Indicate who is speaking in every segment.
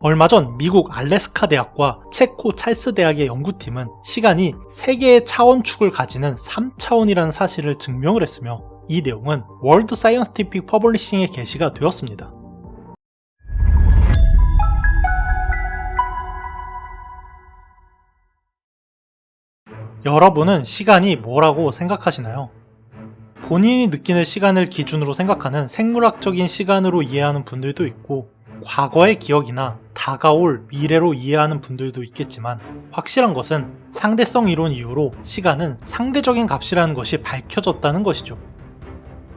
Speaker 1: 얼마 전 미국 알래스카 대학과 체코 찰스 대학의 연구팀은 시간이 3개의 차원축을 가지는 3차원이라는 사실을 증명을 했으며 이 내용은 월드 사이언스티픽 퍼블리싱에 게시가 되었습니다. 여러분은 시간이 뭐라고 생각하시나요? 본인이 느끼는 시간을 기준으로 생각하는 생물학적인 시간으로 이해하는 분들도 있고 과거의 기억이나 다가올 미래로 이해하는 분들도 있겠지만 확실한 것은 상대성 이론 이후로 시간은 상대적인 값이라는 것이 밝혀졌다는 것이죠.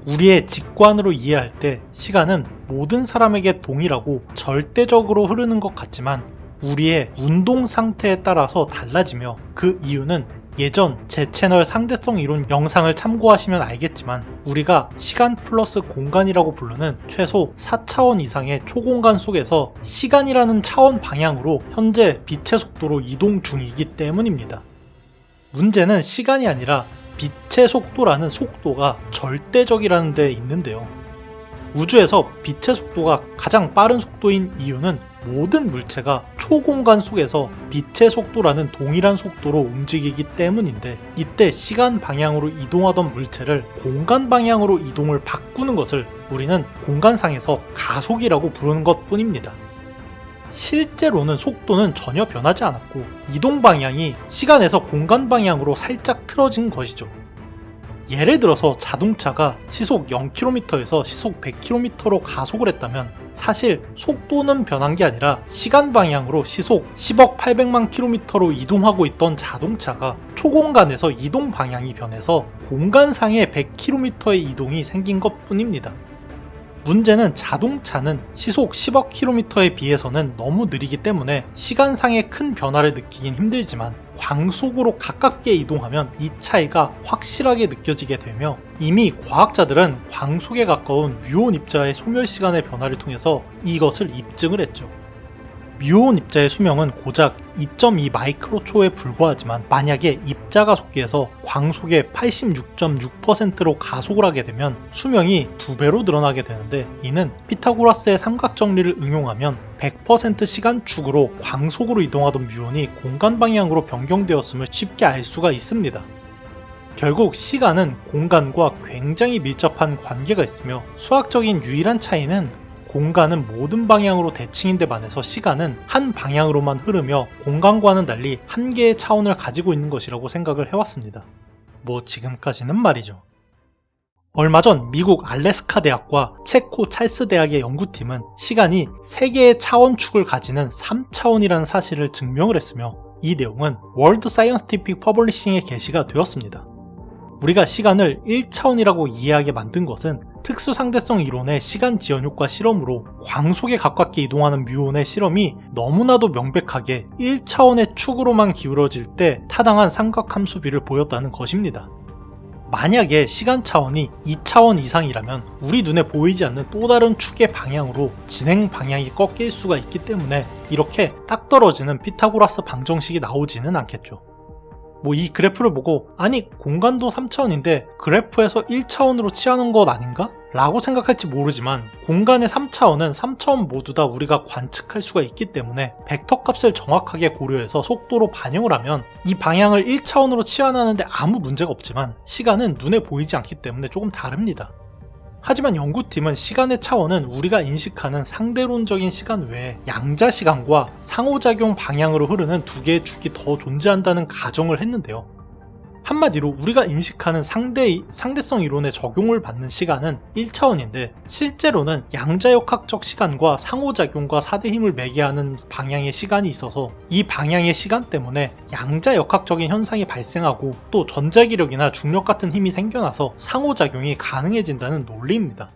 Speaker 1: 우리의 직관으로 이해할 때 시간은 모든 사람에게 동일하고 절대적으로 흐르는 것 같지만 우리의 운동 상태에 따라서 달라지며 그 이유는 예전 제 채널 상대성 이론 영상을 참고하시면 알겠지만 우리가 시간 플러스 공간이라고 부르는 최소 4차원 이상의 초공간 속에서 시간이라는 차원 방향으로 현재 빛의 속도로 이동 중이기 때문입니다. 문제는 시간이 아니라 빛의 속도라는 속도가 절대적이라는 데 있는데요. 우주에서 빛의 속도가 가장 빠른 속도인 이유는 모든 물체가 초공간 속에서 빛의 속도라는 동일한 속도로 움직이기 때문인데 이때 시간 방향으로 이동하던 물체를 공간 방향으로 이동을 바꾸는 것을 우리는 공간상에서 가속이라고 부르는 것 뿐입니다. 실제로는 속도는 전혀 변하지 않았고 이동 방향이 시간에서 공간 방향으로 살짝 틀어진 것이죠. 예를 들어서 자동차가 시속 0km에서 시속 100km로 가속을 했다면 사실 속도는 변한 게 아니라 시간 방향으로 시속 10억 800만 km로 이동하고 있던 자동차가 초공간에서 이동 방향이 변해서 공간상의 100km의 이동이 생긴 것 뿐입니다. 문제는 자동차는 시속 10억 km에 비해서는 너무 느리기 때문에 시간상의 큰 변화를 느끼긴 힘들지만 광속으로 가깝게 이동하면 이 차이가 확실하게 느껴지게 되며 이미 과학자들은 광속에 가까운 뮤온 입자의 소멸 시간의 변화를 통해서 이것을 입증을 했죠. 뮤온 입자의 수명은 고작 2.2 마이크로초에 불과하지만 만약에 입자가 속기에서 광속의 86.6%로 가속을 하게 되면 수명이 두 배로 늘어나게 되는데 이는 피타고라스의 삼각정리를 응용하면 100% 시간축으로 광속으로 이동하던 뮤온이 공간 방향으로 변경되었음을 쉽게 알 수가 있습니다. 결국 시간은 공간과 굉장히 밀접한 관계가 있으며 수학적인 유일한 차이는 공간은 모든 방향으로 대칭인데 반해서 시간은 한 방향으로만 흐르며 공간과는 달리 한 개의 차원을 가지고 있는 것이라고 생각을 해왔습니다. 뭐 지금까지는 말이죠. 얼마 전 미국 알래스카 대학과 체코 찰스 대학의 연구팀은 시간이 3개의 차원축을 가지는 3차원이라는 사실을 증명을 했으며 이 내용은 월드 사이언스티픽 퍼블리싱에 게시가 되었습니다. 우리가 시간을 1차원이라고 이해하게 만든 것은 특수상대성 이론의 시간 지연 효과 실험으로 광속에 가깝게 이동하는 뮤온의 실험이 너무나도 명백하게 1차원의 축으로만 기울어질 때 타당한 삼각함수비를 보였다는 것입니다. 만약에 시간 차원이 2차원 이상이라면 우리 눈에 보이지 않는 또 다른 축의 방향으로 진행 방향이 꺾일 수가 있기 때문에 이렇게 딱 떨어지는 피타고라스 방정식이 나오지는 않겠죠. 뭐 이 그래프를 보고 아니 공간도 3차원인데 그래프에서 1차원으로 취하는 것 아닌가? 라고 생각할지 모르지만 공간의 3차원은 3차원 모두 다 우리가 관측할 수가 있기 때문에 벡터 값을 정확하게 고려해서 속도로 반영을 하면 이 방향을 1차원으로 치환하는데 아무 문제가 없지만 시간은 눈에 보이지 않기 때문에 조금 다릅니다. 하지만 연구팀은 시간의 차원은 우리가 인식하는 상대론적인 시간 외에 양자 시간과 상호작용 방향으로 흐르는 두 개의 축이 더 존재한다는 가정을 했는데요. 한마디로 우리가 인식하는 상대, 상대성 이론에 적용을 받는 시간은 1차원인데 실제로는 양자역학적 시간과 상호작용과 사대 힘을 매개하는 방향의 시간이 있어서 이 방향의 시간 때문에 양자역학적인 현상이 발생하고 또 전자기력이나 중력 같은 힘이 생겨나서 상호작용이 가능해진다는 논리입니다.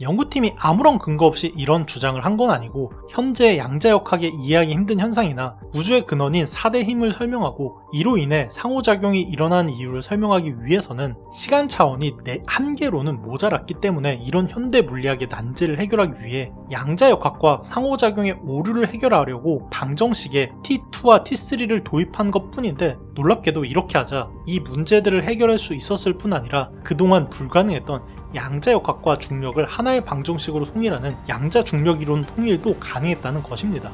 Speaker 1: 연구팀이 아무런 근거 없이 이런 주장을 한 건 아니고 현재 양자역학에 이해하기 힘든 현상이나 우주의 근원인 4대 힘을 설명하고 이로 인해 상호작용이 일어나는 이유를 설명하기 위해서는 시간 차원이 내 한계로는 모자랐기 때문에 이런 현대 물리학의 난제를 해결하기 위해 양자역학과 상호작용의 오류를 해결하려고 방정식에 T2와 T3를 도입한 것 뿐인데 놀랍게도 이렇게 하자 이 문제들을 해결할 수 있었을 뿐 아니라 그동안 불가능했던 양자 역학과 중력을 하나의 방정식으로 통일하는 양자 중력 이론 통일도 가능했다는 것입니다.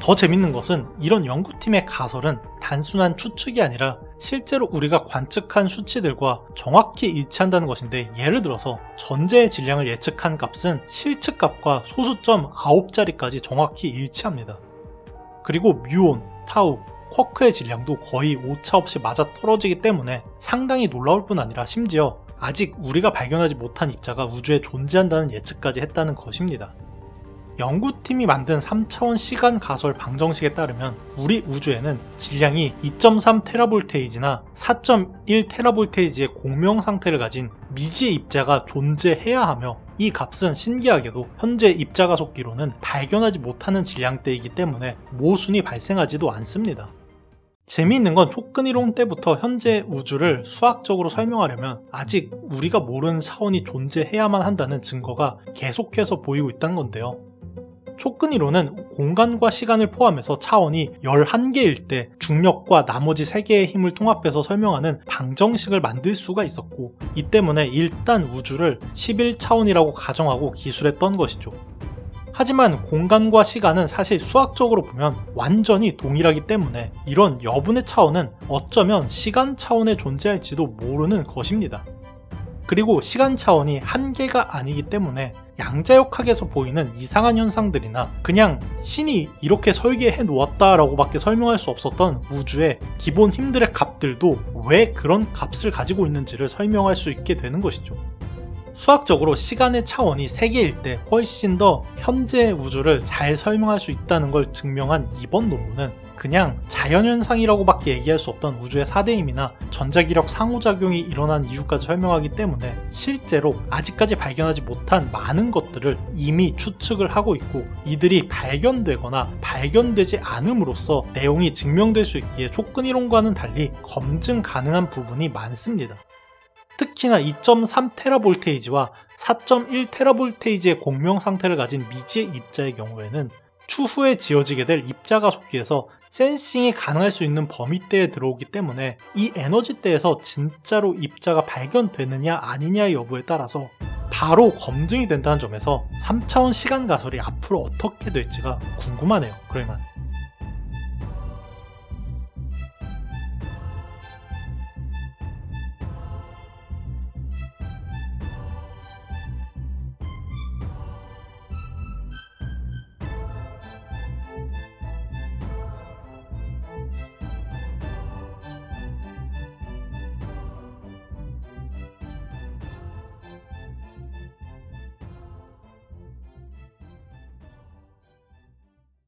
Speaker 1: 더 재밌는 것은 이런 연구팀의 가설은 단순한 추측이 아니라 실제로 우리가 관측한 수치들과 정확히 일치한다는 것인데 예를 들어서 전제의 질량을 예측한 값은 실측값과 소수점 9자리까지 정확히 일치합니다. 그리고 뮤온, 타우, 쿼크의 질량도 거의 오차 없이 맞아 떨어지기 때문에 상당히 놀라울 뿐 아니라 심지어 아직 우리가 발견하지 못한 입자가 우주에 존재한다는 예측까지 했다는 것입니다. 연구팀이 만든 3차원 시간 가설 방정식에 따르면 우리 우주에는 질량이 2.3 테라볼테이지나 4.1 테라볼테이지의 공명 상태를 가진 미지의 입자가 존재해야 하며 이 값은 신기하게도 현재 입자 가속기로는 발견하지 못하는 질량대이기 때문에 모순이 발생하지도 않습니다. 재미있는 건 촉근이론 때부터 현재 우주를 수학적으로 설명하려면 아직 우리가 모르는 차원이 존재해야만 한다는 증거가 계속해서 보이고 있다는 건데요. 촉근이론은 공간과 시간을 포함해서 차원이 11개일 때 중력과 나머지 3개의 힘을 통합해서 설명하는 방정식을 만들 수가 있었고 이 때문에 일단 우주를 11차원이라고 가정하고 기술했던 것이죠. 하지만 공간과 시간은 사실 수학적으로 보면 완전히 동일하기 때문에 이런 여분의 차원은 어쩌면 시간 차원에 존재할지도 모르는 것입니다. 그리고 시간 차원이 한계가 아니기 때문에 양자역학에서 보이는 이상한 현상들이나 그냥 신이 이렇게 설계해 놓았다라고 밖에 설명할 수 없었던 우주의 기본 힘들의 값들도 왜 그런 값을 가지고 있는지를 설명할 수 있게 되는 것이죠. 수학적으로 시간의 차원이 3개일 때 훨씬 더 현재의 우주를 잘 설명할 수 있다는 걸 증명한 이번 논문은 그냥 자연현상이라고밖에 얘기할 수 없던 우주의 4대 힘이나 전자기력 상호작용이 일어난 이유까지 설명하기 때문에 실제로 아직까지 발견하지 못한 많은 것들을 이미 추측을 하고 있고 이들이 발견되거나 발견되지 않음으로써 내용이 증명될 수 있기에 촉근이론과는 달리 검증 가능한 부분이 많습니다. 특히나 2.3 테라볼테이지와 4.1 테라볼테이지의 공명 상태를 가진 미지의 입자의 경우에는 추후에 지어지게 될 입자 가속기에서 센싱이 가능할 수 있는 범위대에 들어오기 때문에 이 에너지대에서 진짜로 입자가 발견되느냐 아니냐의 여부에 따라서 바로 검증이 된다는 점에서 3차원 시간 가설이 앞으로 어떻게 될지가 궁금하네요. 그러면